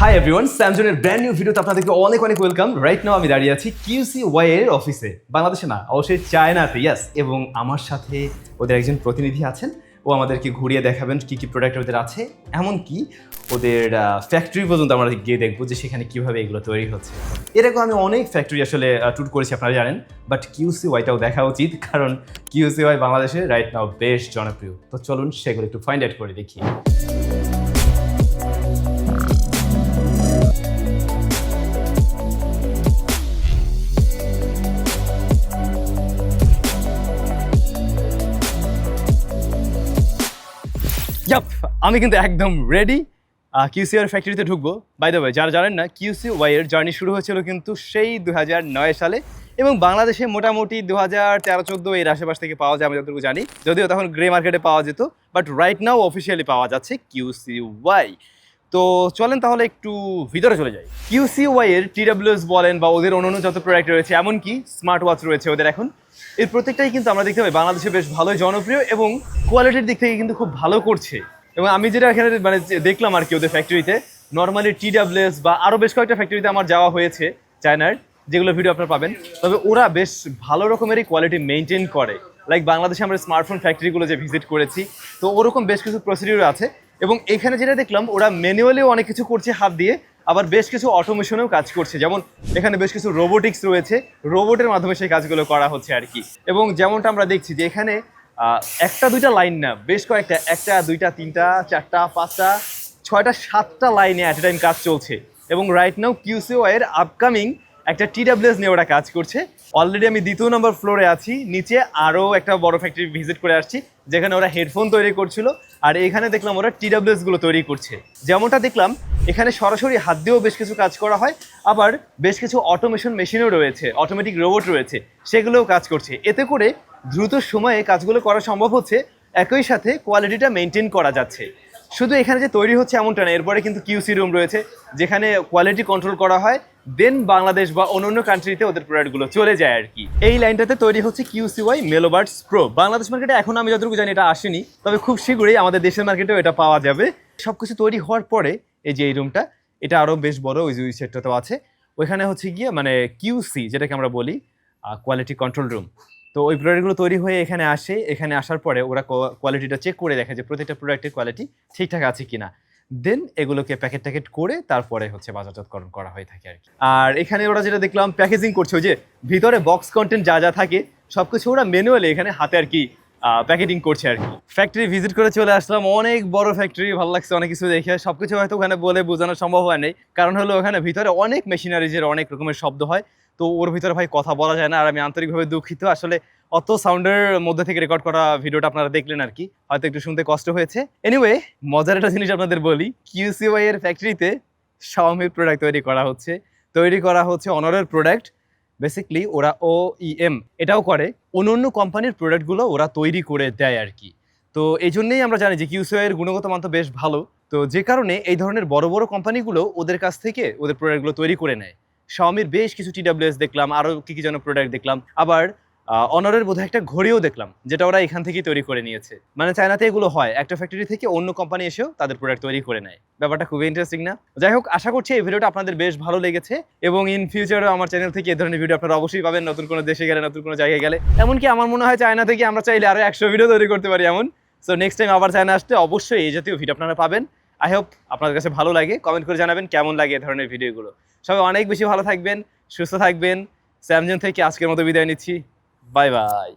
High everyone স্যামসংয়ের brand new ভিডিওতে আপনাদেরকে অনেক অনেক ওয়েলকাম রাইট নাও আমি দাঁড়িয়ে আছি কিউসি ওয়াই এর অফিসে বাংলাদেশে না, অবশ্যই চায়নাতে ইয়াস এবং আমার সাথে ওদের একজন প্রতিনিধি আছেন। ও আমাদেরকে ঘুরিয়ে দেখাবেন কি কি প্রোডাক্ট ওদের আছে। এমনকি ওদের ফ্যাক্টরি পর্যন্ত আমরা গিয়ে দেখব যে সেখানে কীভাবে এগুলো তৈরি হচ্ছে। এরকম আমি অনেক ফ্যাক্টরি আসলে ট্যুর করেছি, আপনারা জানেন। বাট কিউসি ওয়াইটাও দেখা উচিত, কারণ কিউসি ওয়াই বাংলাদেশে রাইট নাও বেশ জনপ্রিয়। তো চলুন সেগুলো একটু ফাইন্ড আউট করে দেখি। ইয়াপ আমি কিন্তু একদম রেডি কিউসিআর ফ্যাক্টরিতে ঢুকবো। বাই দ্য ওয়ে যারা জানেন না কিউসি ওয়াই এর জার্নি শুরু হয়েছিল কিন্তু সেই দু নয় সালে এবং বাংলাদেশে মোটামুটি দু হাজার তেরো চোদ্দ এর আশেপাশ থেকে পাওয়া যায়, আমি যতটুকু জানি। যদিও তখন গ্রে মার্কেটে পাওয়া যেত বাট রাইট নাও অফিসিয়ালি পাওয়া যাচ্ছে কিউসি ওয়াই তো চলেন তাহলে একটু ভিতরে চলে যাই। কিউসি ওয়াই এর টিডাব্লিউএস বলেন বা ওদের অন্যান্য যত প্রোডাক্ট রয়েছে, এমনকি স্মার্ট ওয়াচ রয়েছে ওদের এখন, এর প্রত্যেকটাই কিন্তু আমরা দেখতে পাই। বাংলাদেশে বেশ ভালোই জনপ্রিয় এবং কোয়ালিটির দিক থেকে কিন্তু খুব ভালো করছে। এবং আমি যেটা এখানে মানে দেখলাম আর কি ওদের ফ্যাক্টরিতে নর্মালি টিডাব্লিউএস বা আরও বেশ কয়েকটা ফ্যাক্টরিতে আমার যাওয়া হয়েছে চায়নার যেগুলো ভিডিও আপনারা পাবেন। তবে ওরা বেশ ভালো রকমেরই কোয়ালিটি মেনটেন করে। লাইক বাংলাদেশে আমরা স্মার্টফোন ফ্যাক্টরিগুলো যে ভিজিট করেছি, তো ওরকম বেশ কিছু প্রসিডিউর আছে। এবং এখানে যেটা দেখলাম, ওরা ম্যানুয়ালিও অনেক কিছু করছে হাত দিয়ে, আবার বেশ কিছু অটোমেশনেও কাজ করছে। যেমন এখানে বেশ কিছু রোবোটিক্স রয়েছে রোবটের মাধ্যমে সেই কাজগুলো করা হচ্ছে আর কি। এবং যেমনটা আমরা দেখছি যে এখানে একটা, দুইটা লাইন না, বেশ কয়েকটা, একটা, দুইটা, তিনটা, চারটা, পাঁচটা, ছয়টা, সাতটা লাইনে অ্যাট এ টাইম কাজ চলছে। এবং রাইট নাও কিউসিও এর আপকামিং একটা টিডাব্লিউএস নিয়ে ওরা কাজ করছে। অলরেডি আমি দ্বিতীয় নম্বর ফ্লোরে আছি, নিচে আরও একটা বড় ফ্যাক্টরি ভিজিট করে আসছি, যেখানে ওরা হেডফোন তৈরি করছিল। আর এখানে দেখলাম ওরা টিডাব্লিউএসগুলো তৈরি করছে। যেমনটা দেখলাম, এখানে সরাসরি হাত দিয়েও বেশ কিছু কাজ করা হয়, আবার বেশ কিছু অটোমেশন মেশিনও রয়েছে অটোমেটিক রোবট রয়েছে, সেগুলোও কাজ করছে। এতে করে দ্রুত সময়ে কাজগুলো করা সম্ভব হচ্ছে, একই সাথে কোয়ালিটিটা মেনটেন করা যাচ্ছে। শুধু এখানে যে তৈরি হচ্ছে এমনটা না, এরপরে কিন্তু কিউসি রুম রয়েছে, যেখানে কোয়ালিটি কন্ট্রোল করা হয় দেন বাংলাদেশ বা অন্যান্য কান্ট্রিতে ওদের প্রোডাক্টগুলো চলে যায় আর কি। এই লাইনটাতে তৈরি হচ্ছে QC Y MeloBuds pro Bangladesh মার্কেটে এখন আমি যতটুকু জানি এটা আসেনি, তবে খুব শীঘ্রই আমাদের দেশের মার্কেটেও এটা পাওয়া যাবে। সবকিছু তৈরি হওয়ার পরে এই যে এই রুমটা এটা আরও বেশ বড়, ওই যে ওই সেটটাতেও আছে। ওইখানে হচ্ছে গিয়ে মানে কিউসি যেটাকে আমরা বলি কোয়ালিটি কন্ট্রোল রুম তো ওই প্রোডাক্টগুলো তৈরি হয়ে এখানে আসে। এখানে আসার পরে ওরা কোয়ালিটিটা চেক করে দেখে যে প্রত্যেকটা প্রোডাক্টের কোয়ালিটি ঠিকঠাক আছে কিনা। দেন এগুলোকে প্যাকেট ট্যাকেট করে তারপরে হচ্ছে বাজারজাতকরণ করা হয়ে থাকে আর কি। আর এখানে ওরা যেটা দেখলাম প্যাকেজিং করছে, ওই যে ভিতরে বক্স কন্টেন্ট যা যা থাকে সব কিছু ওরা ম্যানুয়ালি এখানে হাতে আর কি প্যাকেটিং করছে আর কি। ফ্যাক্টরি ভিজিট করে চলে আসলাম, অনেক বড় ফ্যাক্টরি ভালো লাগছে অনেক কিছু দেখে। সবকিছু হয়তো ওখানে বলে বোঝানো সম্ভব হয় নাই। কারণ হলো ওখানে ভিতরে অনেক মেশিনারিজের অনেক রকমের শব্দ হয়। তো ওর ভিতরে ভাই কথা বলা যায় না, আর আমি আন্তরিকভাবে দুঃখিত। আসলে অত সাউন্ডের মধ্যে থেকে রেকর্ড করা ভিডিওটা আপনারা দেখলেন আর কি। হয়তো একটু শুনতে কষ্ট হয়েছে। এনিওয়ে মজার একটা জিনিস আপনাদের বলি কিউসিওয়াই এর ফ্যাক্টরিতে শাওমির প্রোডাক্ট তৈরি করা হচ্ছে। তৈরি করা হচ্ছে অনরের প্রোডাক্ট বেসিকলি ওরা ও ইএম এটাও করে। অন্য অন্য কোম্পানির প্রোডাক্টগুলো ওরা তৈরি করে দেয় আর কি। তো এই জন্যেই আমরা জানি যে কিউসিও এর গুণগত মান তো বেশ ভালো। তো যে কারণে এই ধরনের বড় বড় কোম্পানিগুলো ওদের কাছ থেকে ওদের প্রোডাক্টগুলো তৈরি করে নেয়। শাওমির বেশ কিছু টিডাব্লিউএস দেখলাম আরও কি কি যেন প্রোডাক্ট দেখলাম। আবার অনারের বোধহয় একটা ঘড়িও দেখলাম, যেটা ওরা এখান থেকেই তৈরি করে নিয়েছে। মানে চায়নাতে এগুলো হয়, একটা ফ্যাক্টরি থেকে অন্য কোম্পানি এসেও তাদের প্রোডাক্ট তৈরি করে নেয়। ব্যাপারটা খুবই ইন্টারেস্টিং না? যাই হোক, আশা করছি এই ভিডিওটা আপনাদের বেশ ভালো লেগেছে, এবং ইন ফিউচারও আমার চ্যানেল থেকে এই ধরনের ভিডিও আপনারা অবশ্যই পাবেন, নতুন কোনো দেশে গেলে, নতুন কোনো জায়গায় গেলে। এমনকি আমার মনে হয় চায়না থেকে আমরা চাইলে আরও একশো ভিডিও তৈরি করতে পারি এমন। সো নেক্সট টাইম আবার চায়না আসতে অবশ্যই এই জাতীয় ভিডিও আপনারা পাবেন। আই হোপ আপনাদের কাছে ভালো লাগে কমেন্ট করে জানাবেন কেমন লাগে এই ধরনের ভিডিওগুলো সবাই অনেক বেশি ভালো থাকবেন, সুস্থ থাকবেন। স্যামজন থেকে আজকের মতো বিদায় নিচ্ছি। Bye bye.